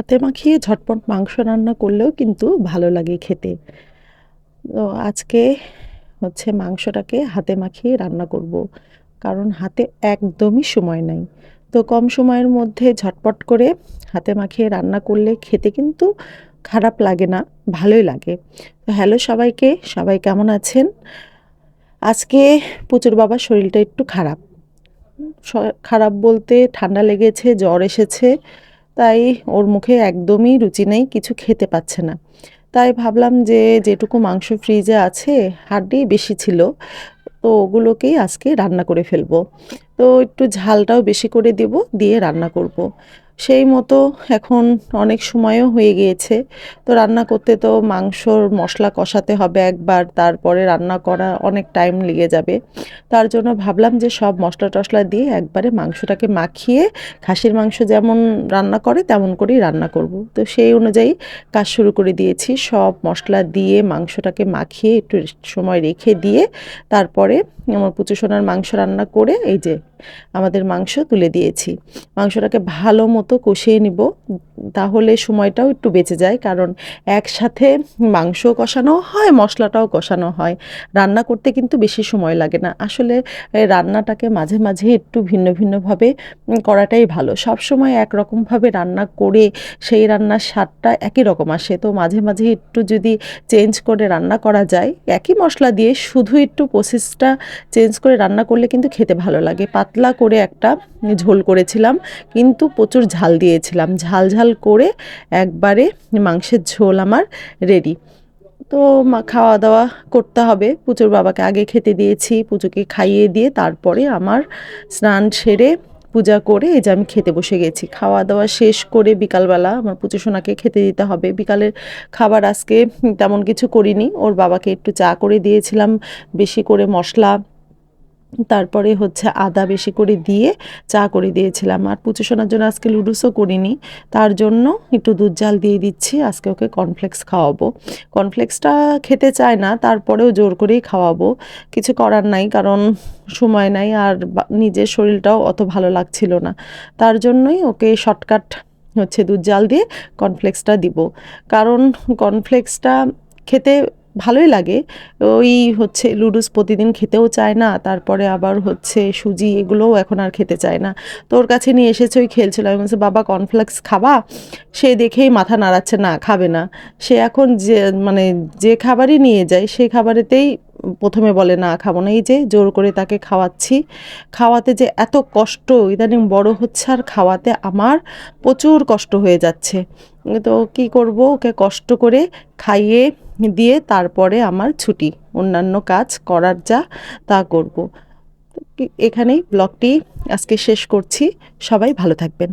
হাতে মাখিয়ে ঝটপট মাংস রান্না করলেও কিন্তু ভালো লাগে খেতে। তো আজকে হচ্ছে মাংসটাকে হাতে মাখিয়ে রান্না করব। কারণ হাতে একদমই সময় নাই। তো কম সময়ের মধ্যে ঝটপট করে হাতে মাখিয়ে রান্না করলে খেতে কিন্তু খারাপ লাগে না, ভালোই লাগে। তো হ্যালো সবাইকে, সবাই কেমন আছেন? আজকে পুচুর বাবার শরীরটা একটু খারাপ। খারাপ বলতে ঠান্ডা লেগেছে, জ্বর এসেছে। তাই ওর মুখে একদমই রুচি নেই, কিছু খেতে পাচ্ছে না। তাই ভাবলাম যে যেটুকু মাংস ফ্রিজে আছে, হাড্ডি বেশি ছিল, তো ওগুলোকেই আজকে রান্না করে ফেলব। তো একটু ঝালটাও বেশি করে দেব, দিয়ে রান্না করব। সেই মতো এখন অনেক সময়ও হয়ে গিয়েছে। তো রান্না করতে তো মাংসর মশলা কষাতে হবে একবার, তারপরে রান্না করা অনেক টাইম লেগে যাবে। তার জন্য ভাবলাম যে সব মশলা টশলা দিয়ে একবারে মাংসটাকে মাখিয়ে, খাসির মাংস যেমন রান্না করে তেমন করেই রান্না করব। তো সেই অনুযায়ী কাজ শুরু করে দিয়েছি। সব মশলা দিয়ে মাংসটাকে মাখিয়ে একটু সময় রেখে দিয়ে, তারপরে আমার পুচু সোনার মাংস রান্না করে এই যে আমাদের মাংস তুলে দিয়েছি। মাংসটাকে ভালো মতো কষিয়ে নিব। তাহলে সময়টাও একটু বেঁচে যায়, কারণ একসাথে মাংস কষানো হয়, মশলাটাও কষানো হয়। রান্না করতে কিন্তু বেশি সময় লাগে না। আসলে রান্নাটাকে মাঝে মাঝে একটু ভিন্ন ভিন্নভাবে করাটাই ভালো। সব সময় একরকমভাবে রান্না করে সেই রান্নার স্বাদটা একই রকম আসে। তো মাঝে মাঝে একটু যদি চেঞ্জ করে রান্না করা যায়, একই মশলা দিয়ে শুধু একটু প্রসেসটা চেঞ্জ করে রান্না করলে কিন্তু খেতে ভালো লাগে। পাতলা করে একটা ঝোল করেছিলাম, কিন্তু প্রচুর ঝাল দিয়েছিলাম। ঝাল ঝাল করে একবারে মাংসের ঝোল আমার রেডি তো খাওয়া দাওয়া করতে হবে। পুজোর বাবাকে আগে খেতে দিয়েছি, পুজোকে খাইয়ে দিয়ে তারপরে আমার স্নান সেরে পূজা করে এই যে আমি খেতে বসে গেছি। খাওয়া দাওয়া শেষ করে বিকালবেলা আমার পুজো সোনাকে খেতে দিতে হবে। বিকালের খাবার আজকে তেমন কিছু করিনি। ওর বাবাকে একটু চা করে দিয়েছিলাম, বেশি করে মশলা তারপরে হচ্ছে আদা বেশি করে দিয়ে চা করে দিয়েছিলাম। আর পুচু শোনার জন্য আজকে লুডুসও করিনি, তার জন্য একটু দুধ জাল দিয়ে দিচ্ছি, আজকে ওকে কর্নফ্লেক্স খাওয়াবো। কর্নফ্লেক্সটা খেতে চায় না, তারপরেও জোর করেই খাওয়াবো। কিছু করার নাই, কারণ সময় নাই আর নিজের শরীরটাও অত ভালো লাগছিল না। তার জন্যই ওকে শর্টকাট হচ্ছে দুধ জাল দিয়ে কর্নফ্লেক্সটা দিব। কারণ কর্নফ্লেক্সটা খেতে ভালোই লাগে। ওই হচ্ছে লুডুস প্রতিদিন খেতেও চায় না, তারপরে আবার হচ্ছে সুজি এগুলোও এখন আর খেতে চায় না। তোর কাছে নিয়ে এসেছে ওই খেলছিল, আমি বলছি, বাবা কর্নফ্লেক্স খাবা? সে দেখেই মাথা নাড়াচ্ছে, না, খাবে না। সে এখন যে মানে যে খাবারই নিয়ে যায় সেই খাবারেতেই প্রথমে বলে, না, খাব না। এই যে জোর করে তাকে খাওয়াচ্ছি। খাওয়াতে যে এত কষ্ট, ইদানিং বড় হচ্ছে আর খাওয়াতে আমার প্রচুর কষ্ট হয়ে যাচ্ছে। তো কি করব? ওকে কষ্ট করে খাইয়ে দিয়ে তারপরে আমার ছুটি, অন্যান্য কাজ করার যা তা করব। এখানেই ব্লগটি আজকে শেষ করছি। সবাই ভালো থাকবেন।